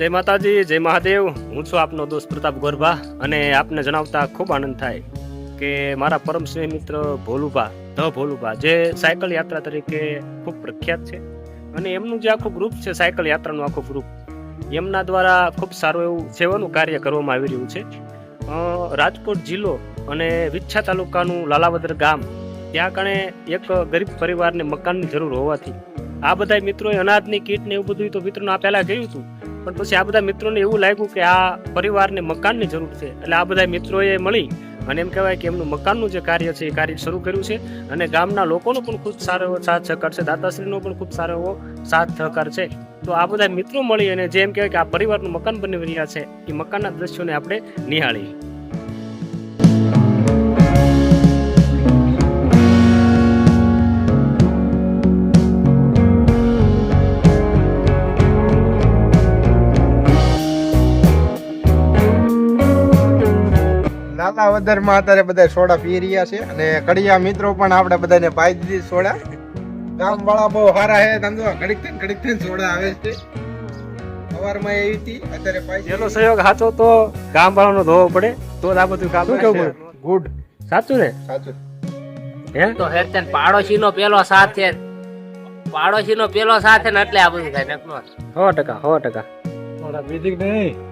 જય માતાજી, જય મહાદેવ. હું છું આપનો દોસ્ત પ્રતાપ ગોરભા અને આપને જણાવતા ખૂબ આનંદ થાય કે મારા પરમ સ્નેહ મિત્ર ભોલુભા, ધ ભોલુભા, જે સાયકલ યાત્રા તરીકે ખૂબ પ્રખ્યાત છે અને એમનું જે આખું ગ્રુપ છે, સાયકલ યાત્રાનું આખું ગ્રુપ એમના દ્વારા ખૂબ સારું એવું સેવાનું કાર્ય કરવામાં આવી રહ્યું છે. રાજકોટ જિલ્લો અને વિચ્છા તાલુકાનું લાલાવદર ગામ, ત્યાં કણે એક ગરીબ પરિવારને મકાનની જરૂર હોવાથી આ બધા મિત્રોએ અનાજની કીટ ને એવું બધું તો મિત્રોને આ પહેલાં કહ્યું હતું. પણ પછી આ બધા મિત્રોને એવું લાગ્યું કે આ પરિવારને મકાનની જરૂર છે. એટલે આ બધા મિત્રોએ મળી અને એમ કહેવાય કે એમનું મકાનનું જે કાર્ય છે એ કાર્ય શરૂ કર્યું છે અને ગામના લોકોનો પણ ખૂબ સારો એવો સાથ સહકાર છે, દાતાશ્રીનો પણ ખૂબ સારો એવો સાથ સહકાર છે. તો આ બધા મિત્રો મળી અને જેમ કહેવાય કે આ પરિવારનું મકાન બની રહ્યા છે, એ મકાનના દ્રશ્યોને આપણે નિહાળીએ. લાલાવદરમાં અત્યારે બધા સોડા પી રહ્યા છે અને કડિયા મિત્રો પણ આપણે બધાને પાઈ દીધી સોડા. ગામ વાળા બહુ સારા છે ધંધો ઘડીક થઈને ઘડીક થઈને સોડા આવે છે. સવારમાં એવી હતી અત્યારે પાઈ જેનો સહયોગ સાચો તો ગામ વાળાનો ધોવો પડે તો જ આ બધું કામ કેવું ગુડ. સાચું ને? સાચું. હે? તો હેરતન પાડોશીનો પેલો સાથ છે. પાડોશીનો પેલો સાથ ને એટલે આ બધું થાય નકનો સો ટકા સો ટકા. બીજી પીધી નહીં?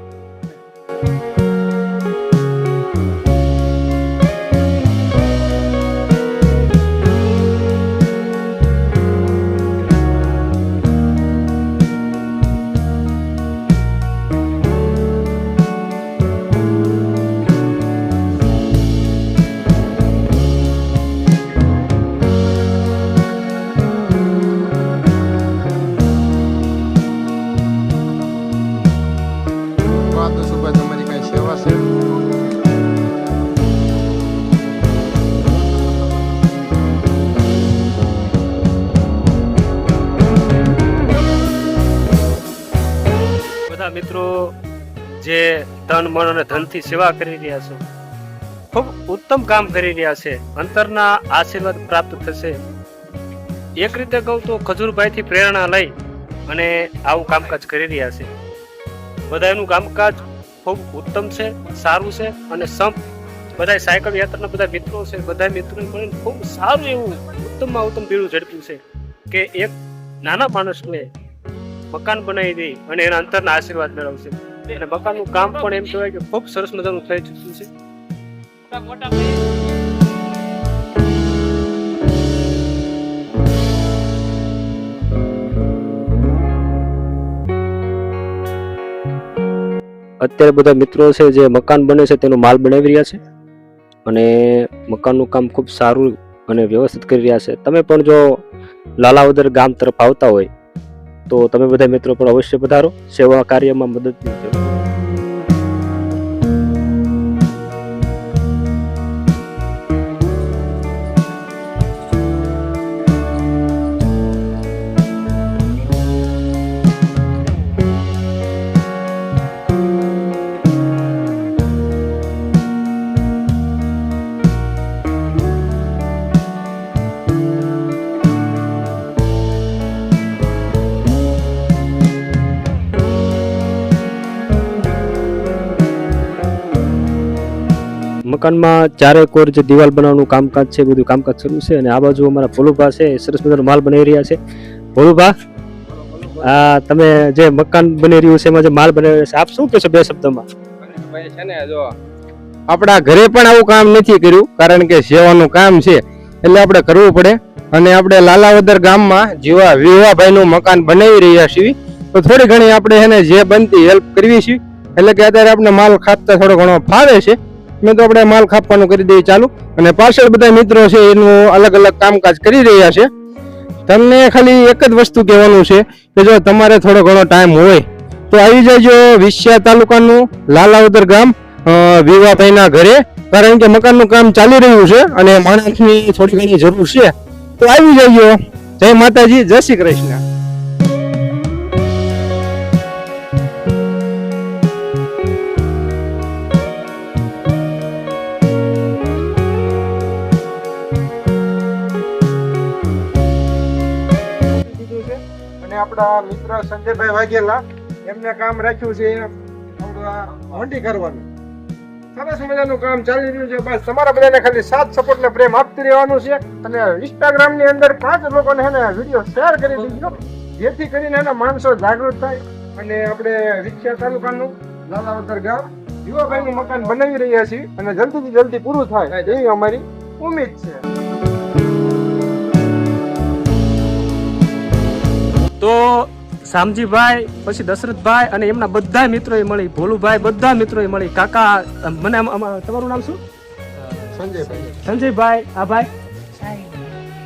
વાતો શું ભાઈ તમારી કઈ સેવા બધા મિત્રો જે તન મન અને ધનથી સેવા કરી રહ્યા છો, ખૂબ ઉત્તમ કામ કરી રહ્યા છે, અંતરના આશીર્વાદ પ્રાપ્ત થશે. એક રીતે કહું તો ખજૂરભાઈથી પ્રેરણા લઈ અને આવું કામકાજ કરી રહ્યા છે. બધા એનું કામકાજ ખૂબ ઉત્તમ છે, સારું છે અને સંપ બધા સાયકલ યાત્રાના બધા મિત્રો છે બધા મિત્રો મળીને ખૂબ સારું એવું ઉત્તમમાં ઉત્તમ ભીડું ઝડપ્યું છે કે એક નાના માણસને મકાન બનાવી દે અને એના અંતરના આશીર્વાદ મેળવશે. અને મકાનનું કામ પણ એમ કહેવાય કે ખૂબ સરસ મજાનું થઈ ચૂક્યું છે. અત્યારે બધા મિત્રો છે જે મકાન બને છે તેનો માલ બનાવી રહ્યા છે અને મકાનનું કામ ખૂબ સારું અને વ્યવસ્થિત કરી રહ્યા છે. તમે પણ જો લાલાવદર ગામ તરફ આવતા હોય તો તમે બધા મિત્રો પણ અવશ્ય પધારો. સેવા કાર્યમાં મદદની જરૂર. મકાનમાં ચારે કોર જે દિવાલ બનાવવાનું કામકાજ છે બધું કામકાજ શરૂ છે અને આ બાજુ અમારા ભોલુભા છે સરસ મજાનો માલ બનાવી રહ્યા છે. ભોલુભા આ તમે જે મકાન બની રહ્યું છે એમાં જે માલ બનાવી રહ્યા છે આપ શું કહેશો બે શબ્દમાં? છે ને જો. આપણા ઘરે પણ આવું કામ નથી કર્યું કારણ કે સેવાનું કામ છે એટલે આપણે કરવું પડે. અને આપણે લાલાવદર ગામમાં જેવા વિવાભાઈનું મકાન બનાવી રહ્યા છીએ તો થોડી ઘણી આપણે એને જે બનતી હેલ્પ કરવી છે એટલે કે અત્યારે આપણે માલ ખાતા થોડો ઘણો ફાવે છે મેં તો આપણે માલ ખાપવાનું કરી દઈએ ચાલુ. અને પાર્સલ બધા મિત્રો છે, એનું અલગ અલગ કામકાજ કરી રહ્યા છે. તમને ખાલી એક જ વસ્તુ કહેવાનું છે કે જો તમારે થોડો ઘણો ટાઈમ હોય, તો આવી જજો વિસ્યા તાલુકાનું લાલાવદર ગામ વિવાભાઈના ઘરે. કારણ કે મકાનનું કામ ચાલી રહ્યું છે અને માણસની થોડી ઘણી જરૂર છે. તો આવી જજો. જય માતાજી, જય શ્રી કૃષ્ણ. આપણા મિત્ર સંજયભાઈ વાઘેલા એમને કામ રાખ્યું છે હોંડી કરવાનું. સરસ મજાનું કામ ચાલી રહ્યું છે બસ તમારા બધાને ખાલી સાથ સપોર્ટ ને પ્રેમ આપતી રહેવાનું છે અને ઇન્સ્ટાગ્રામની અંદર પાંચ લોકોને હે ને વીડિયો શેર કરી દીધો જેથી કરીને એના માણસો જાગૃત થાય. અને આપણે રિક્ષા તાલુકાનું લાલાવદર ગામ યુવાભાઈ નું મકાન બનાવી રહ્યા છીએ અને જલ્દીથી જલ્દી પૂરું થાય. એવી અમારી ઉમ્મીદ છે. તો શામજીભાઈ, પછી દશરથભાઈ અને એમના બધા મિત્રોએ મળી, ભોલુભાઈ બધા મિત્રોએ મળી. કાકા મને તમારું નામ શું? સંજયભાઈ. સંજયભાઈ, આ ભાઈ?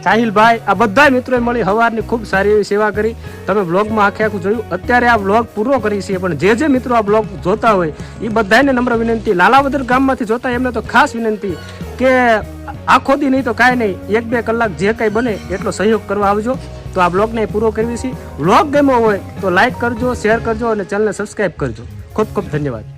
સાહિલભાઈ. આ બધા મિત્રોએ મળી હવારની ખૂબ સારી એવી સેવા કરી. તમે બ્લોગમાં આખે આખું જોયું. અત્યારે આ બ્લોગ પૂરો કરી છે, પણ જે જે મિત્રો આ બ્લોગ જોતા હોય એ બધાને નમ્ર વિનંતી. લાલાવદર ગામમાંથી જોતા એમને તો ખાસ વિનંતી. કે આખો દી નહીં તો કાંઈ નહીં, એક બે કલાક જે કાંઈ બને એટલો સહયોગ કરવા આવજો. તો આ બ્લોગને પૂરો કરવી છે. બ્લોગ ગમ્યો હોય તો લાઇક કરજો, શેર કરજો અને ચેનલને સબસ્ક્રાઈબ કરજો. ખૂબ ખૂબ ધન્યવાદ.